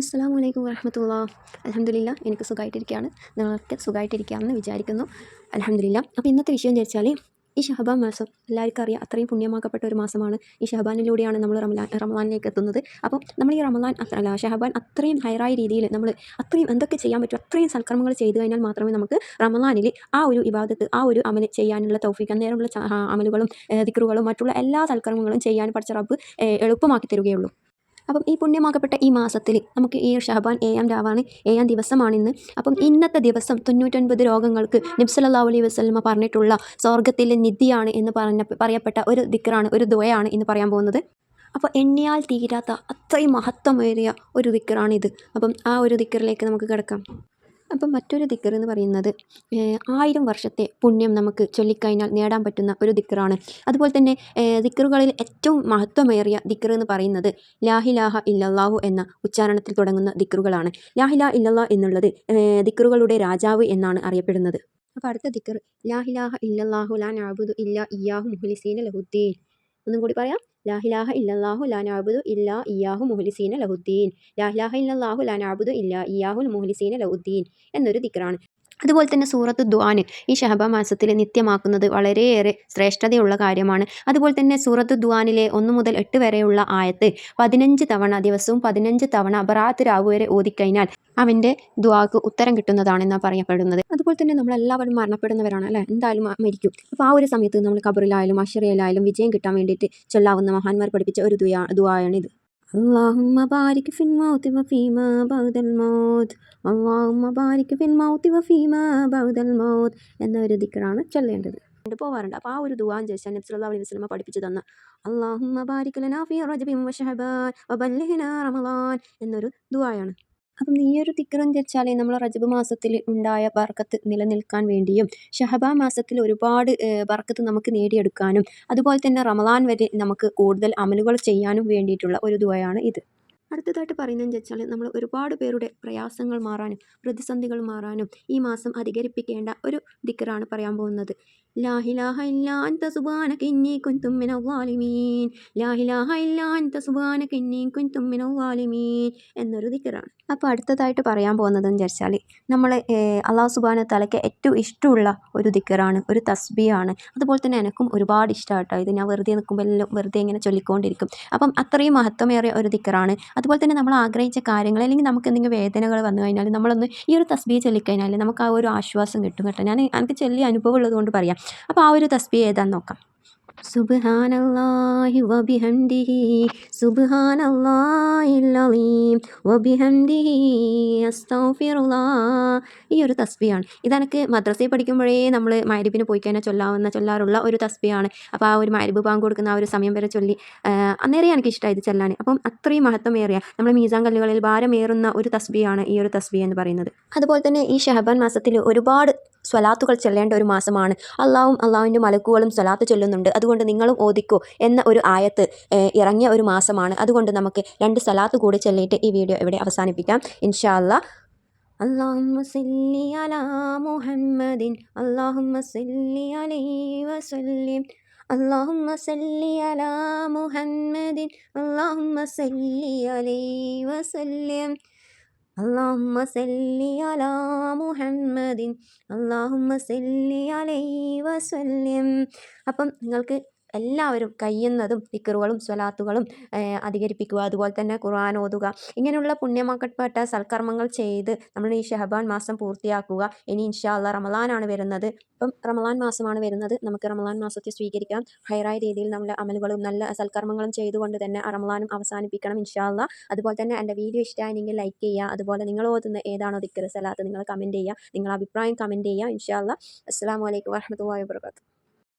അസ്സാം വലൈക്കും വരഹമത്തുള്ള അലഹമില്ല എനിക്ക് സുഖമായിട്ടിരിക്കുകയാണ് നിങ്ങൾക്ക് സുഖമായിട്ടിരിക്കുകയാണെന്ന് വിചാരിക്കുന്നു. അലഹമില്ല അപ്പോൾ ഇന്നത്തെ വിഷയം എന്ന് വെച്ചാൽ ഈ ഷഹബാൻ മാസം എല്ലാവർക്കും അറിയാം അത്രയും പുണ്യമാക്കപ്പെട്ട ഒരു മാസമാണ്. ഈ ഷഹബാനിലൂടെയാണ് നമ്മൾ റമലാൻ റമലാനിലേക്ക് എത്തുന്നത്. അപ്പോൾ നമ്മൾ ഈ റമലാൻ അല്ല ഷഹബാൻ അത്രയും ഹയറായ രീതിയിൽ നമ്മൾ അത്രയും എന്തൊക്കെ ചെയ്യാൻ പറ്റും അത്രയും സൽക്കർമ്മങ്ങൾ ചെയ്തു കഴിഞ്ഞാൽ മാത്രമേ നമുക്ക് റമലാനിൽ ആ ഒരു ഇബാദത്ത് ആ ഒരു അമൽ ചെയ്യാനുള്ള തൗഫീഖ് അന്നേരമുള്ള അമലുകളും ദിക്റുകളും മറ്റുള്ള എല്ലാ സൽക്കർമ്മങ്ങളും ചെയ്യാൻ പഠിച്ച റബ്ബ് എളുപ്പമാക്കി തരികയുള്ളൂ. അപ്പം ഈ പുണ്യമാക്കപ്പെട്ട ഈ മാസത്തിൽ നമുക്ക് ഈ ഷഹബാൻ ഏഴാം രാവാണ് ഏഴാം ദിവസമാണിന്ന്. അപ്പം ഇന്നത്തെ ദിവസം തൊണ്ണൂറ്റൊൻപത് രോഗങ്ങൾക്ക് നബ്സല്ലാ അലൈഹി വസ്ലമ പറഞ്ഞിട്ടുള്ള സ്വർഗത്തിലെ നിധിയാണ് എന്ന് പറഞ്ഞ പറയപ്പെട്ട ഒരു ദിക്കറാണ് ഒരു ദ്വയാണ് എന്ന് പറയാൻ പോകുന്നത്. അപ്പോൾ എണ്ണിയാൽ തീരാത്ത അത്രയും മഹത്വമേറിയ ഒരു ദിക്കറാണിത് അപ്പം ആ ഒരു ദിക്കറിലേക്ക് നമുക്ക് കിടക്കാം. അപ്പം മറ്റൊരു ദിക്കർ എന്ന് പറയുന്നത് ആയിരം വർഷത്തെ പുണ്യം നമുക്ക് ചൊല്ലിക്കഴിഞ്ഞാൽ നേടാൻ പറ്റുന്ന ഒരു ദിക്കറാണ്. അതുപോലെ തന്നെ ദിക്കറുകളിൽ ഏറ്റവും മഹത്വമേറിയ ദിക്കർ എന്ന് പറയുന്നത് ലാഹിലാഹ ഇല്ലല്ലാഹു എന്ന ഉച്ചാരണത്തിൽ തുടങ്ങുന്ന ദിക്കറുകളാണ്. ലാഹിലാ ഇല്ലല്ലാ എന്നുള്ളത് ദിക്കറുകളുടെ രാജാവ് എന്നാണ് അറിയപ്പെടുന്നത്. അപ്പോൾ അടുത്ത ദിക്കർ ലാഹിലാഹ ഇല്ലല്ലാഹു ലാ ആബുദു ഇല്ലാ ഇയാഹു മുഹ്ലിസീന ലഹുദ്ദീൻ. ഒന്നും കൂടി പറയാം. ലാഹിലാഹ ഇല്ലല്ലാഹു ലാ ഇല്ലാ ഇയാഹു മുഹ്ലിസീന ലഹുദ്ദീൻ. ലാഹിലാഹ ഇല്ലല്ലാഹു ലാ ഇല്ലാ ഇയാഹുൽ മുഹ്ലിസീന ലഹുദ്ദീൻ എന്നൊരു ദിക്കറാണ് അതുപോലെ തന്നെ സൂറത്ത് ദ്വാന് ഈ ഷഹബ മാസത്തിൽ നിത്യമാക്കുന്നത് വളരെയേറെ ശ്രേഷ്ഠതയുള്ള കാര്യമാണ്. അതുപോലെ തന്നെ സൂറത്ത് ദ്വാനിലെ ഒന്ന് മുതൽ എട്ട് വരെയുള്ള ആയത്ത് പതിനഞ്ച് തവണ ദിവസവും പതിനഞ്ച് തവണ ബറാത്ത് രാവ് വരെ ഓതിക്കഴിഞ്ഞാൽ അവന്റെ ദ്വാക്ക് ഉത്തരം കിട്ടുന്നതാണെന്നാണ് പറയപ്പെടുന്നത്. അതുപോലെ തന്നെ നമ്മളെല്ലാവരും മരണപ്പെടുന്നവരാണ് അല്ലേ? എന്തായാലും മരിക്കും. അപ്പോൾ ആ ഒരു സമയത്ത് നമ്മൾ കബറിലായാലും അഷറയിലായാലും വിജയം കിട്ടാൻ വേണ്ടിയിട്ട് ചൊല്ലാവുന്ന മഹാന്മാർ പഠിപ്പിച്ച ഒരു ദുയാ ദുആയാണ് ഇത് اللهم بارك في الموت وفيما بعد الموت اللهم بارك في الموت وفيما بعد الموت എന്ന ഒരു ദിക്കറാണ് ചൊല്ലേണ്ടത് കൊണ്ട് പോവാറുണ്ട് അപ്പോൾ ആ ഒരു ദുആൻ ചോദിച്ചാൽ നബി സല്ലല്ലാഹു അലൈഹി വസല്ലമ പഠിപ്പിച്ചു തന്ന അല്ലാഹുമ്മ ബാരിക് ലനാ ഫീ റജബിൻ വശഹബാൻ വബല്ലിഗ്നാ റമളാൻ എന്നൊരു ദുആയാണ് അപ്പം ഈ ഒരു ദിക്കറെന്ന് വെച്ചാൽ നമ്മൾ റജബ് മാസത്തിൽ ഉണ്ടായ ബർക്കത്ത് നിലനിൽക്കാൻ വേണ്ടിയും ഷഹബ മാസത്തിൽ ഒരുപാട് വർക്കത്ത് നമുക്ക് നേടിയെടുക്കാനും അതുപോലെ തന്നെ റമദാൻ വരെ നമുക്ക് കൂടുതൽ അമലുകൾ ചെയ്യാനും വേണ്ടിയിട്ടുള്ള ഒരു ദുആയാണ് ഇത്. അടുത്തതായിട്ട് പറയുന്നതെന്ന് വെച്ചാൽ നമ്മൾ ഒരുപാട് പേരുടെ പ്രയാസങ്ങൾ മാറാനും പ്രതിസന്ധികൾ മാറാനും ഈ മാസം അധികരിപ്പിക്കേണ്ട ഒരു ദിക്കറാണ് പറയാൻ പോകുന്നത്. അൻത കുൻതും മിനൽ അൻത കുൻതും മിനൽ എന്നൊരു ദിക്കറാണ്. അപ്പോൾ അടുത്തതായിട്ട് പറയാൻ പോകുന്നതെന്ന് വെച്ചാൽ നമ്മൾ അള്ളാഹു സുബാന തലയ്ക്ക് ഏറ്റവും ഇഷ്ടമുള്ള ഒരു ദിക്കറാണ് ഒരു തസ്ബിയാണ് അതുപോലെ തന്നെ എനിക്കും ഒരുപാട് ഇഷ്ടമാണ് ഇത് ഞാൻ വെറുതെ നിൽക്കുമ്പോൾ വെറുതെ ഇങ്ങനെ ചൊല്ലിക്കൊണ്ടിരിക്കും. അപ്പം അത്രയും മഹത്വമേറിയ ഒരു ദിക്കറാണ്. അതുപോലെ തന്നെ നമ്മൾ ആഗ്രഹിച്ച കാര്യങ്ങൾ അല്ലെങ്കിൽ നമുക്ക് എന്തെങ്കിലും വേദനകൾ വന്നു കഴിഞ്ഞാൽ നമ്മളൊന്ന് ഈ ഒരു തസ്ബി ചൊല്ലിക്കഴിഞ്ഞാൽ നമുക്ക് ആ ഒരു ആശ്വാസം കിട്ടും കേട്ടോ. ഞാൻ എനിക്ക് ചൊല്ലിയ അനുഭവം ഉള്ളതുകൊണ്ട് പറയാം. അപ്പോൾ ആ ഒരു തസ്ബി ഏതാന്ന് നോക്കാം. സുബ്ഹാനല്ലാഹി വബിഹംദിഹി സുബ്ഹാനല്ലാഹിൽ അലീം അസ്തഗ്ഫിറുല്ലാഹ് ഈ ഒരു തസ്ബിയാണ്. ഇതെനിക്ക് മദ്രസയിൽ പഠിക്കുമ്പോഴേ നമ്മൾ മൈരിബിന് പോയി കഴിഞ്ഞാൽ ചൊല്ലാവുന്ന ചൊല്ലാറുള്ള ഒരു തസ്ബിയാണ്. അപ്പോൾ ആ ഒരു മൈരിബ് പാങ്ക് കൊടുക്കുന്ന ആ ഒരു സമയം വരെ ചൊല്ലി അന്നേരം എനിക്ക് ഇഷ്ടമായി ഇത് ചെല്ലാൻ അപ്പം അത്രയും മഹത്വമേറിയ നമ്മൾ മീസാൻ കല്ലുകളിൽ ഭാരമേറുന്ന ഒരു തസ്ബിയാണ് ഈ ഒരു തസ്ബി എന്ന് പറയുന്നത്. അതുപോലെ തന്നെ ഈ ഷഹബാൻ മാസത്തിൽ ഒരുപാട് സ്വലാത്തുകൾ ചെല്ലേണ്ട ഒരു മാസമാണ് അള്ളാഹും അള്ളാഹുവിൻ്റെ മലക്കുകളും സ്വലാത്ത് ചൊല്ലുന്നുണ്ട് അതുകൊണ്ട് നിങ്ങളും ഓദിക്കോ എന്ന ഒരു ആയത്ത് ഏഹ്, ഇറങ്ങിയ ഒരു മാസമാണ് അതുകൊണ്ട് നമുക്ക് രണ്ട് സ്വലാത്ത് കൂടി ചൊല്ലിയിട്ട് ഈ വീഡിയോ ഇവിടെ അവസാനിപ്പിക്കാം ഇൻഷാ അല്ലാ اللهم صل على محمد اللهم صل عليه وسلم اللهم صل على محمد اللهم صل عليه وسلم اللهم സല്ലി على മുഹമ്മദിൻ. اللهم സല്ലി അലൈ വസല്യം അപ്പം നിങ്ങൾക്ക് എല്ലാവരും കഴിയുന്നതും ദിക്കറുകളും സ്വലാത്തുകളും അധികരിപ്പിക്കുക. അതുപോലെ തന്നെ ഖുർആൻ ഓതുക. ഇങ്ങനെയുള്ള പുണ്യമാക്കപ്പെട്ട സൽക്കർമ്മങ്ങൾ ചെയ്ത് നമ്മൾ ഈ ഷഹബാൻ മാസം പൂർത്തിയാക്കുക. ഇനി ഇൻഷാ അല്ല റമലാനാണ് വരുന്നത്. ഇപ്പം റമലാൻ മാസമാണ് വരുന്നത്. നമുക്ക് റമലാൻ മാസത്തെ സ്വീകരിക്കാം. ഹയറായ രീതിയിൽ നമ്മൾ അമലുകളും നല്ല സൽക്കർമ്മങ്ങളും ചെയ്തുകൊണ്ട് തന്നെ റമലാനും അവസാനിപ്പിക്കണം ഇൻഷാ അല്ല അതുപോലെ തന്നെ എന്റെ വീഡിയോ ഇഷ്ടമായെങ്കിൽ ലൈക്ക് ചെയ്യുക. അതുപോലെ നിങ്ങൾ ഓതുന്ന ഏതാണോ തിക്കറ് സലാത്ത് നിങ്ങൾ കമന്റ് ചെയ്യുക. നിങ്ങളുടെ അഭിപ്രായം കമന്റ് ചെയ്യുക ഇൻഷാ അല്ല അസ്സാം വലൈക്കും വാഹമത്തല്ലാ വാബർക്കാത്തു